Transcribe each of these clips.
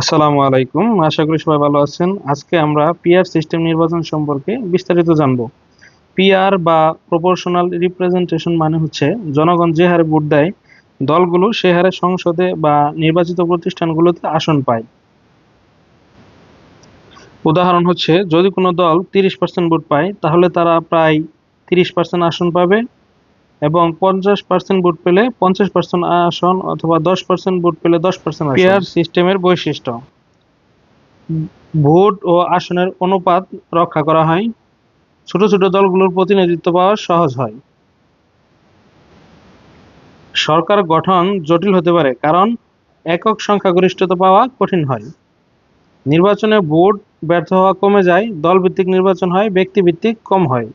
আসসালামু আলাইকুম। আশা করি সবাই ভালো আছেন। আজকে আমরা পিআর সিস্টেম নির্বাচন সম্পর্কে বিস্তারিত জানব। পিআর বা প্রপোর্শনাল রিপ্রেজেন্টেশন মানে হচ্ছে জনগণ যে হারে ভোট দেয়, দলগুলো সে হারে সংসদে বা নির্বাচিত প্রতিষ্ঠানগুলোতে আসন পায়। উদাহরণ হচ্ছে, যদি কোনো দল তিরিশ পার্সেন্ট ভোট পায়, তাহলে তারা প্রায় তিরিশ পার্সেন্ট আসন পাবে। এবং পঞ্চাশ পার্সেন্ট ভোট পেলে পঞ্চাশ পার্সেন্ট আসন অথবা দশ পার্সেন্ট ভোট পেলে দশ পার্সেন্ট পেয়ার সিস্টেমের বৈশিষ্ট্য। ভোট ও আসনের অনুপাত রক্ষা করা হয়। ছোট ছোট দলগুলোর প্রতিনিধিত্ব পাওয়া সহজ হয়। সরকার গঠন জটিল হতে পারে কারণ একক সংখ্যাগরিষ্ঠতা পাওয়া কঠিন হয়। নির্বাচনে ভোট ব্যর্থ হওয়া কমে যায়, দলভিত্তিক নির্বাচন হয়, ব্যক্তিভিত্তিক কম হয়।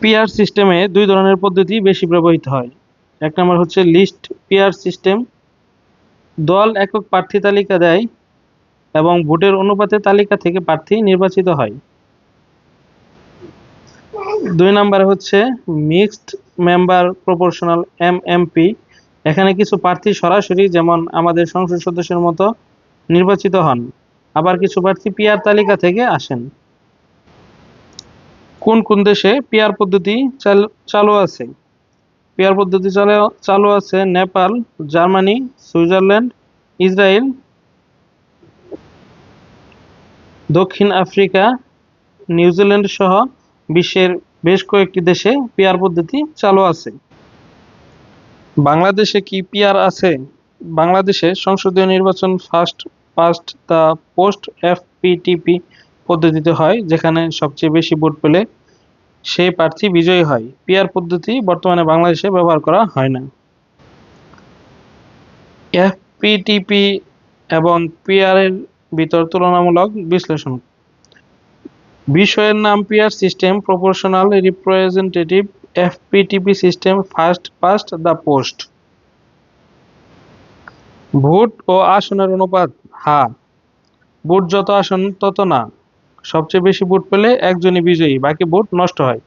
পিআর সিস্টেমে দুই ধরনের পদ্ধতি বেশি ব্যবহৃত হয়। এক নম্বর হচ্ছে লিস্ট পিআর সিস্টেম দল একক প্রার্থী তালিকা দেয় এবং ভোটের অনুপাতে তালিকা থেকে প্রার্থী নির্বাচিত হয়। দুই নম্বরে হচ্ছে মিক্সড মেম্বার প্রপোর্শনাল এমএমপি এখানে কিছু প্রার্থী সরাসরি যেমন আমাদের সংসদ সদস্যের মতো নির্বাচিত হন। আবার কিছু প্রার্থী পিআর তালিকা থেকে আসেন। কোন কোন দেশে পিআর পদ্ধতি চালু আছে? পিআর পদ্ধতি চালু আছে নেপাল, জার্মানি, সুইজারল্যান্ড, ইসরায়েল, দক্ষিণ আফ্রিকা, নিউজিল্যান্ড সহ বিশ্বের বেশ কয়েকটি দেশে পিআর পদ্ধতি চালু আছে। বাংলাদেশে কি পিয়ার আছে? বাংলাদেশে সংসদীয় নির্বাচন first, past the post FPTP পদ্ধতিতে হয়, যেখানে সবচেয়ে বেশি ভোট পেলে সেই প্রার্থী বিজয়ী হয়। পিআর পদ্ধতি বর্তমানে বাংলাদেশে ব্যবহার করা হয় না। এফপিটিপি এবং পিআর এর ভিতর তুলনামূলক বিশ্লেষণ। বিষয়ের নাম PR system, proportional representative FPTP system, first past the post. Vote ও আসনের অনুপাত হা ভোট যত আসন, তত না। সবচেয়ে বেশি ভোট পেলে একজনই বিজয়ী, বাকি ভোট নষ্ট হয়।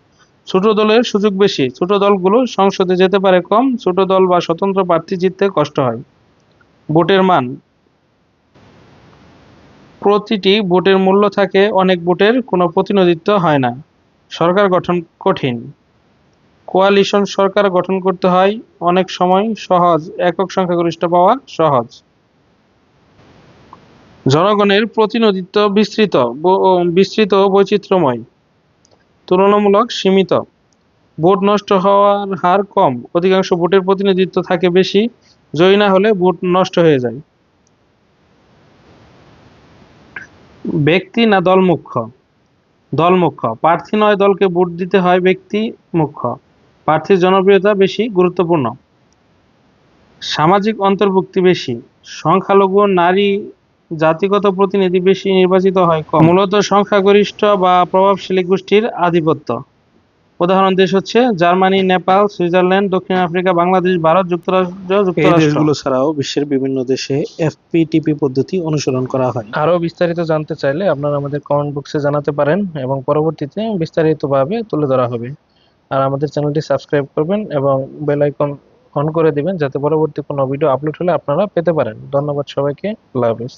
ছোট দলের সুযোগ বেশি, ছোট দলগুলো সংসদে যেতে পারে কম, ছোট দল বা স্বতন্ত্র প্রার্থী জিততে কষ্ট হয়। ভোটের মান। প্রতিটি ভোটের মূল্য থাকে, অনেক ভোটের কোনো প্রতিনিধিত্ব হয় না। সরকার গঠন কঠিন। কোয়ালিশন সরকার গঠন করতে হয়, অনেক সময় সহজ, একক সংখ্যাগরিষ্ঠ পাওয়া সহজ। জনগণের প্রতিনিধিত্ব বিস্তৃত বিস্তৃত বৈচিত্র্যময়, তুলনামূলক সীমিত। ভোট নষ্ট হওয়ার হার কম, অধিকাংশ ভোটের প্রতিনিধিত্ব থাকে বেশি, জয়ী না হলে ভোট নষ্ট হয়ে যায়। ব্যক্তি না দল মুখ্য? দল মুখ্য। প্রার্থী নয় দলকে ভোট দিতে হয় ব্যক্তি মুখ্য। প্রার্থীর জনপ্রিয়তা বেশি, গুরুত্বপূর্ণ। সামাজিক অন্তর্ভুক্তি বেশি। সংখ্যালঘু নারী জাতিগত প্রতিনিধি বেশি নির্বাচিত হয় কম। মূলত সংখ্যাগরিষ্ঠ বা প্রভাবশালী গোষ্ঠীর আধিপত্য। উদাহরণ দেশ হচ্ছে জার্মানি নেপাল সুইজারল্যান্ড দক্ষিণ আফ্রিকা বাংলাদেশ ভারত যুক্তরাষ্ট্র। দেশগুলো ছাড়াও বিশ্বের বিভিন্ন দেশে এফপিটিপি পদ্ধতি অনুসরণ করা হয়। আরও বিস্তারিত জানতে চাইলে আপনারা আমাদের কমেন্ট বক্সে জানাতে পারেন এবং পরবর্তীতে বিস্তারিতভাবে তুলে ধরা হবে। আর আমাদের চ্যানেলটি সাবস্ক্রাইব করবেন এবং বেল আইকন অন করে দিবেন যাতে পরবর্তী কোনো ভিডিও আপলোড হলে আপনারা পেতে পারেন। ধন্যবাদ সবাইকে। আল্লাহ হাফেজ।